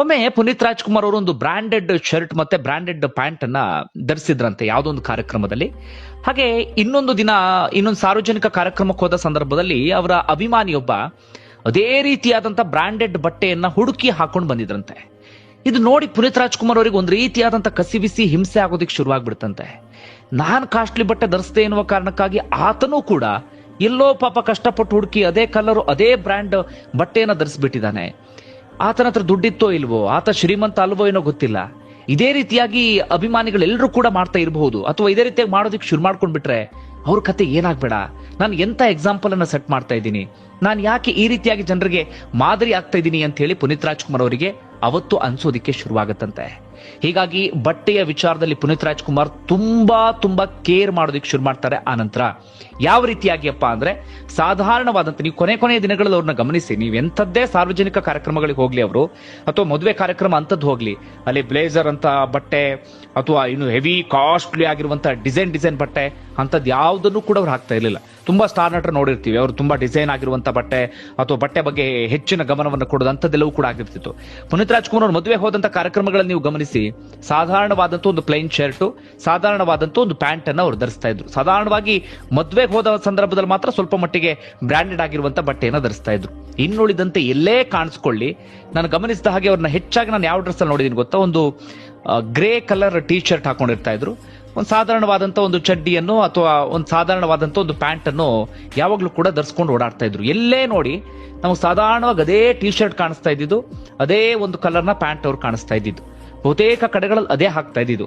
ಒಮ್ಮೆ ಪುನೀತ್ ರಾಜ್ಕುಮಾರ್ ಅವರು ಒಂದು ಬ್ರಾಂಡೆಡ್ ಶರ್ಟ್ ಮತ್ತೆ ಬ್ರಾಂಡೆಡ್ ಪ್ಯಾಂಟ್ ಅನ್ನ ಧರಿಸಿದ್ರಂತೆ ಯಾವುದೋ ಒಂದು ಕಾರ್ಯಕ್ರಮದಲ್ಲಿ. ಹಾಗೆ ಇನ್ನೊಂದು ದಿನ, ಇನ್ನೊಂದು ಸಾರ್ವಜನಿಕ ಕಾರ್ಯಕ್ರಮಕ್ಕೆ ಹೋದ ಸಂದರ್ಭದಲ್ಲಿ ಅವರ ಅಭಿಮಾನಿಯೊಬ್ಬ ಅದೇ ರೀತಿಯಾದಂತ ಬ್ರಾಂಡೆಡ್ ಬಟ್ಟೆಯನ್ನ ಹುಡುಕಿ ಹಾಕೊಂಡು ಬಂದಿದ್ರಂತೆ. ಇದು ನೋಡಿ ಪುನೀತ್ ರಾಜ್ಕುಮಾರ್ ಅವರಿಗೆ ಒಂದು ರೀತಿಯಾದಂತ ಕಸಿ ಬಿಸಿ ಹಿಂಸೆ ಆಗೋದಕ್ಕೆ ಶುರುವಾಗ್ಬಿಡ್ತಂತೆ. ನಾನು ಕಾಸ್ಟ್ಲಿ ಬಟ್ಟೆ ಧರಿಸ್ದೆ ಎನ್ನುವ ಕಾರಣಕ್ಕಾಗಿ ಆತನೂ ಕೂಡ ಎಲ್ಲೋ ಪಾಪ ಕಷ್ಟಪಟ್ಟು ಹುಡುಕಿ ಅದೇ ಕಲರು ಅದೇ ಬ್ರ್ಯಾಂಡ್ ಬಟ್ಟೆಯನ್ನ ಧರಿಸ್ಬಿಟ್ಟಿದ್ದಾನೆ. ಆತನ ಹತ್ರ ದುಡ್ಡಿತ್ತೋ ಇಲ್ವೋ, ಆತ ಶ್ರೀಮಂತ ಅಲ್ವೋ ಏನೋ ಗೊತ್ತಿಲ್ಲ. ಇದೇ ರೀತಿಯಾಗಿ ಅಭಿಮಾನಿಗಳೆಲ್ಲರೂ ಕೂಡ ಮಾಡ್ತಾ ಇರಬಹುದು. ಅಥವಾ ಇದೇ ರೀತಿಯಾಗಿ ಮಾಡೋದಕ್ಕೆ ಶುರು ಮಾಡ್ಕೊಂಡ್ಬಿಟ್ರೆ ಅವ್ರ ಕತೆ ಏನಾಗ್ಬೇಡ. ನಾನು ಎಂತ ಎಕ್ಸಾಂಪಲ್ ಅನ್ನ ಸೆಟ್ ಮಾಡ್ತಾ ಇದ್ದೀನಿ. ನಾನು ಯಾಕೆ ಈ ರೀತಿಯಾಗಿ ಜನರಿಗೆ ಮಾದರಿ ಆಗ್ತಾ ಇದ್ದೀನಿ ಅಂತ ಹೇಳಿ ಪುನೀತ್ ರಾಜ್ಕುಮಾರ್ ಅವರಿಗೆ ಅವತ್ತು ಅನ್ಸೋದಿಕ್ಕೆ ಶುರುವಾಗತ್ತಂತೆ. ಹೀಗಾಗಿ ಬಟ್ಟೆಯ ವಿಚಾರದಲ್ಲಿ ಪುನೀತ್ ರಾಜ್ಕುಮಾರ್ ತುಂಬಾ ತುಂಬಾ ಕೇರ್ ಮಾಡೋದಿಕ್ಕೆ ಶುರು ಮಾಡ್ತಾರೆ ಆ ನಂತರ. ಯಾವ ರೀತಿಯಾಗಿಯಪ್ಪ ಅಂದ್ರೆ ಸಾಧಾರಣವಾದಂತ ನೀವು ಕೊನೆ ಕೊನೆಯ ದಿನಗಳಲ್ಲಿ ಅವ್ರನ್ನ ಗಮನಿಸಿ. ನೀವು ಎಂಥದ್ದೇ ಸಾರ್ವಜನಿಕ ಕಾರ್ಯಕ್ರಮಗಳಿಗೆ ಹೋಗ್ಲಿ ಅವರು, ಅಥವಾ ಮದುವೆ ಕಾರ್ಯಕ್ರಮ ಅಂತದ್ದು ಹೋಗ್ಲಿ. ಅಲ್ಲಿ ಬ್ಲೇಸರ್ ಅಂತ ಬಟ್ಟೆ, ಅಥವಾ ಇನ್ನು ಹೆವಿ ಕಾಸ್ಟ್ಲಿ ಆಗಿರುವಂತಹ ಡಿಸೈನ್ ಡಿಸೈನ್ ಬಟ್ಟೆ ಅಂತದ್ ಯಾವುದನ್ನು ಕೂಡ ಅವ್ರು ಹಾಕ್ತಾ ಇರಲಿಲ್ಲ. ತುಂಬಾ ಸ್ಟಾರ್ ನಟರು ನೋಡಿರ್ತೀವಿ. ಅವರು ತುಂಬಾ ಡಿಸೈನ್ ಆಗಿರುವಂತ ಬಟ್ಟೆ ಅಥವಾ ಬಟ್ಟೆ ಬಗ್ಗೆ ಹೆಚ್ಚಿನ ಗಮನವನ್ನು ಕೊಡೋದು ಅಂಥದ್ದೆಲ್ಲವೂ ಕೂಡ ಆಗಿರ್ತಿತ್ತು. ಪುನೀತ್ ರಾಜ್ಕುಮಾರ್ ಅವ್ರ ಮದುವೆ ಹೋದಂಥ ಕಾರ್ಯಕ್ರಮಗಳನ್ನು ನೀವು ಗಮನಿಸಿ ಸಾಧಾರಣವಾದಂಥ ಒಂದು ಪ್ಲೈನ್ ಶರ್ಟ್ ಸಾಧಾರಣವಾದಂಥ ಒಂದು ಪ್ಯಾಂಟ್ ಅನ್ನು ಅವ್ರು ಧರಿಸ್ತಾ ಇದ್ರು. ಸಾಧಾರಣವಾಗಿ ಮದುವೆಗೆ ಹೋದ ಸಂದರ್ಭದಲ್ಲಿ ಮಾತ್ರ ಸ್ವಲ್ಪ ಮಟ್ಟಿಗೆ ಬ್ರ್ಯಾಂಡೆಡ್ ಆಗಿರುವಂತ ಬಟ್ಟೆಯನ್ನು ಧರಿಸ್ತಾ ಇದ್ರು. ಇನ್ನುಳಿದಂತೆ ಎಲ್ಲೇ ಕಾಣಿಸ್ಕೊಳ್ಳಿ. ನಾನು ಗಮನಿಸಿದ ಹಾಗೆ ಅವ್ರನ್ನ ಹೆಚ್ಚಾಗಿ ನಾನು ಯಾವ ಡ್ರೆಸ್ ಅಲ್ಲಿ ನೋಡಿದೀನಿ ಗೊತ್ತಾ? ಒಂದು ಗ್ರೇ ಕಲರ್ ಟೀ ಶರ್ಟ್ ಹಾಕೊಂಡಿರ್ತಾ ಇದ್ರು. ಒಂದು ಸಾಧಾರಣವಾದಂತ ಒಂದು ಚಡ್ಡಿಯನ್ನು ಅಥವಾ ಒಂದು ಸಾಧಾರಣವಾದಂತ ಒಂದು ಪ್ಯಾಂಟ್ ಅನ್ನು ಯಾವಾಗ್ಲೂ ಕೂಡ ಧರಿಸ್ಕೊಂಡು ಓಡಾಡ್ತಾ ಇದ್ರು. ಎಲ್ಲೇ ನೋಡಿ ನಮಗೆ ಸಾಧಾರಣವಾಗಿ ಅದೇ ಟಿ ಶರ್ಟ್ ಕಾಣಿಸ್ತಾ ಇದ್ದಿದ್ದು, ಅದೇ ಒಂದು ಕಲರ್ನ ಪ್ಯಾಂಟ್ ಅವ್ರು ಕಾಣಿಸ್ತಾ ಇದ್ದಿದ್ದು. ಬಹುತೇಕ ಕಡೆಗಳಲ್ಲಿ ಅದೇ ಹಾಕ್ತಾ ಇದ್ದಿದ್ದು.